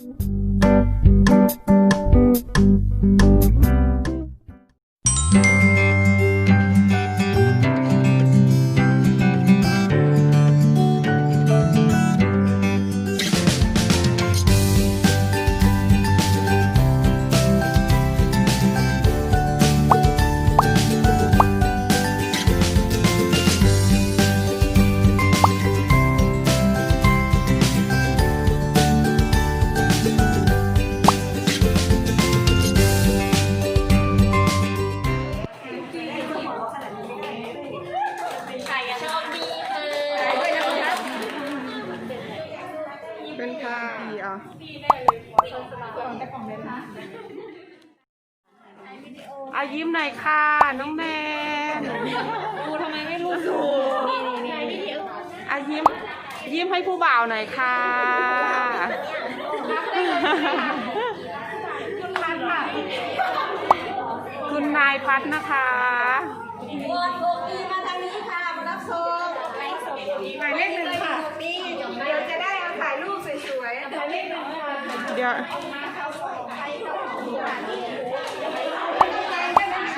เป็นค่ะอะอายิ้มหน่อยค่ะ น้องแนนกูทำไมไม่รู้สูนี่นี่นี่อายิ้ม ยิ้มให้ผู้บ่าวหน่อยค่ะคุณนายพัฒน์นะคะมาทางนี้ค่ะมารับชมหมายเลขหนึ่งค่ะนี่เดี๋ยวจะได้เอาถ่ายรูปสวยๆหมายเลขหนึ่งค่ะเดี๋ยว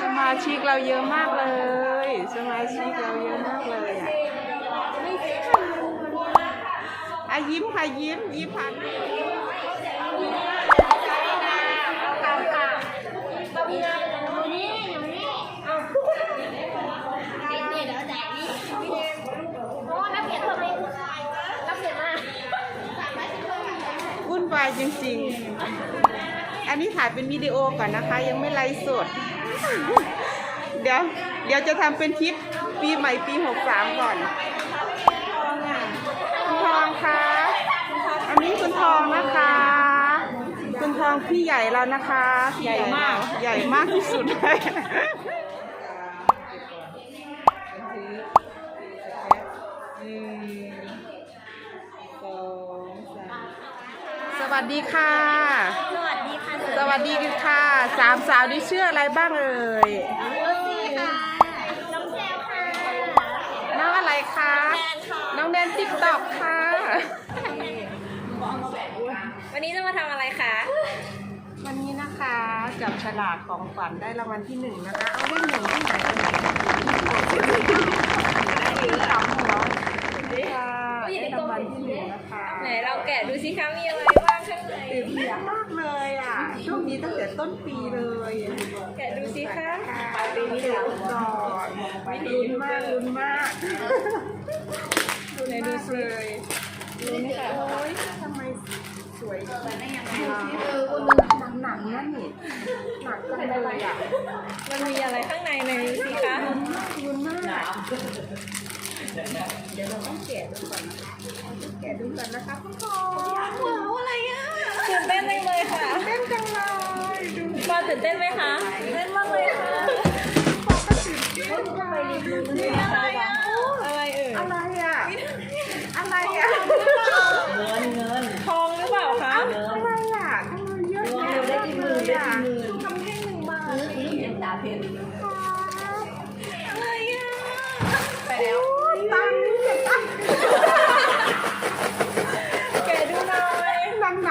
สมาชิกเราเยอะมากเลย สมาชิกเราเยอะมากเลยอะอะยิ้มค่ะยิ้มยิ้มผ่านายจริง ๆ อันนี้ถ่ายเป็นวิดีโอก่อนนะคะ ยังไม่ไลฟ์สด เดี๋ยว เดี๋ยวจะทำเป็นคลิปปีใหม่ปี63ก่อน คุณทองคะ อันนี้คุณทองนะคะ คุณทองพี่ใหญ่แล้วนะคะ ใหญ่มาก ใหญ่มากที่สุดเลย วัสดีค่ะ สวัสดีค่ะสวัสดีค่ะ สามสาวนี่ชื่ออะไรบ้างเอ่ยรถดีค่ะ น้องแพลวค่ะ น้องอะไรคะน้องแดนติ๊กตอกค่ะ วันนี้จะมาทำอะไรคะ วันนี้นะคะจับฉลากของขวัญได้รางวัลที่หนึ่งนะคะ เอาได้หนึ่งที่ไหนได้หรือสามหัวค่ะได้รางวัลที่หนึ่งนะคะไหนเราแกะดูสิคะมีอะไรบ้างข้างในตื่นเต้นมากเลยอะ ช่วงนี้ตั้งแต่ต้นปีเลย แกะดูสิคะค่ะปีนี้เดี๋ยวก่อนลุ้นมากลุ้นมากลุ้นมากเลยลุ้นค่ะโอ้ยทำไมสวยจังได้ยังไงเออคนหนังหนังๆนั่นนี่หนักจังเลยอะมันมีอะไรข้างในไหนดูสิคะลุ้นมาก เดี๋ยวเราต้องแกะดูก่อนนะคะแกะดูก่อนนะคะพ่อพ่อว้าวอะไรอะตื่นเต้นจังเลยค่ะเต้นจังเลยดูปอตื่นเต้นไหมคะตื่นเต้นมากเลยค่ะนี่อะไรอะอะไรเอ่ยอะไรอะอะไรอะทองหรือเปล่าคะอะไรอะทำไมเยอะแยะได้กี่หมื่นได้กี่หมื่นทำแค่หนึ่งบาทอะไรอะไปแล้ว ตังค์ แกะดูหน่อย หนังห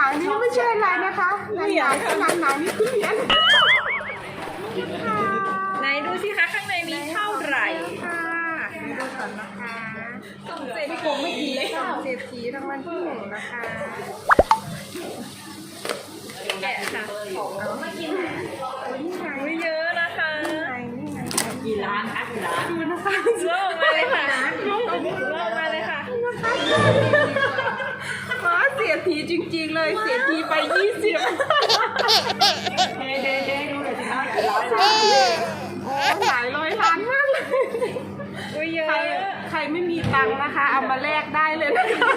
นังนี่ไม่ใช่อะไรนะคะหนังหนังหนังหนังนี่คือเหรียญไหนดูสิคะข้างในมีเท่าไหร่ค่ะดูก่อนนะคะส่งเสร็จผมไม่ดีเลยสองเศรษฐีรางวัลที่หนึ่งนะคะแกะค่ะนี่ไงไม่เยอะนะคะนี่ไงนี่ไงกี่ล้านคะกี่ล้านดูนะคะเลือกออกมาเลยค่ะเลือกออกมาเลยค่ะขอเศ รษฐีจริง ๆ เลยเศรษฐีไปยี่สิบเด้เด้เด้ดูหน่อยสิคะกี่ร้อยโอ้หลายร้อยล้านมากเลยอุ้ยเยอะใครใครไม่มีตังค์นะคะ เอามาแลกได้เลยนะคะ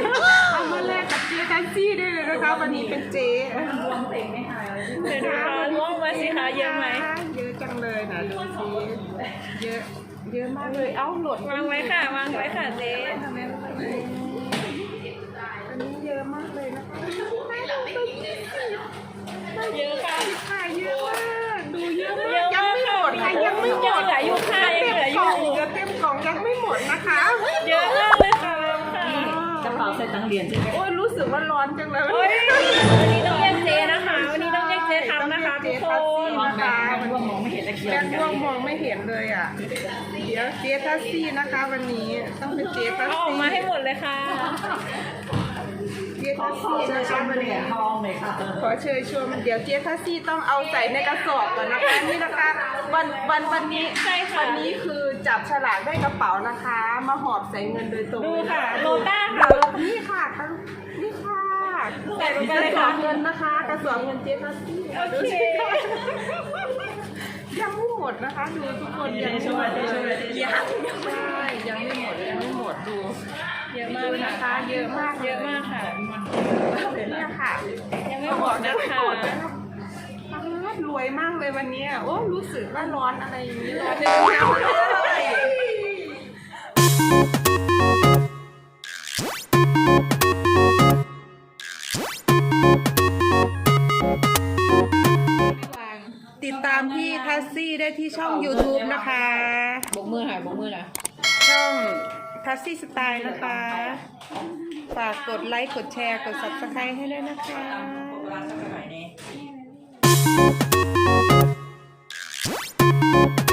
เอามาแลกกับเจ๊แท็กซี่ได้เลยนะคะวันนี้เป็นเจ๊เดี๋ยวดูค่ะล้วงออกมาสิคะเยอะไหมเยอะจังเลยนะดูสิเยอะเยอะมากเลย เอ้าหลดวางไว้ค่ะวางไว้ค่ะเจ๊อันนี้ เยอะมากเลยนะคะเยอะค่ะค่ะเยอะมากดูเยอะมากยังไม่หมดยังไม่หมดเหลืออยู่ค่ะยังเหลืออยู่เหลือเต็มกล่องยังไม่หมดนะคะ เยอะมากเลยค่ะกระเป๋าใส่ตังเหรียญใช่ไหมโอ้ยรู้สึกว่าร้อนจังเลยวันนี้ต้องแยกเจนะคะ วันนี้ต้องแยกเจทำนะคะทุกคนนะคะมงไม่เห็กล้วมองไม่เห็นเลยอะเดี๋ยวเจทัสซี่นะคะ วันนี้ต้องเป็นเจทัสซี่ออกมาให้หมดเลยค่ะ เจ๊ทัสซี่นะคะวันนี้ทองเลยค่ะขอเชิญชมเดี๋ยวเจ๊ทัสซี่ต้องเอาใส่ในกระสอบก่อนนะคะนี่นะคะวันวันวันนี้ใช่ค่ะ วันนี้คือจับฉลากได้กระเป๋านะคะ มาหอบใส่เงินโดยตรงดูเลยค่ะนโลต้าค่ะนี่ค่ะนี่ค่ะใส่ลงไปกเลยระสอค่ะบเงินนะคะ กระสอบเงินเจ๊ทัสซี่โอเคดูสิคะยังไม่หมดนะคะดูทุกคนยังไม่หมดเลยยังใช่ยังไม่หมดยังไม่หมดดู เยอะดูมากนะค่ะคะเยอะมากเยอะมากค่ะเนี่ยค่ะยังไม่หมดนะคะรวยมากเลยวันนี้โอ้รู้สึกว่าร้อนอะไรอย่างนี้ร้อนจังเลยติดตามพี่ทัสซี่ได้ที่ช่อง YouTube นะคะบกมือหน่อยบกมือหน่อยช่อง คลาสซี่สไตล์นะคะ ฝากกดไลค์ กดแชร์ กดซับสไครต์ให้ด้วยนะคะ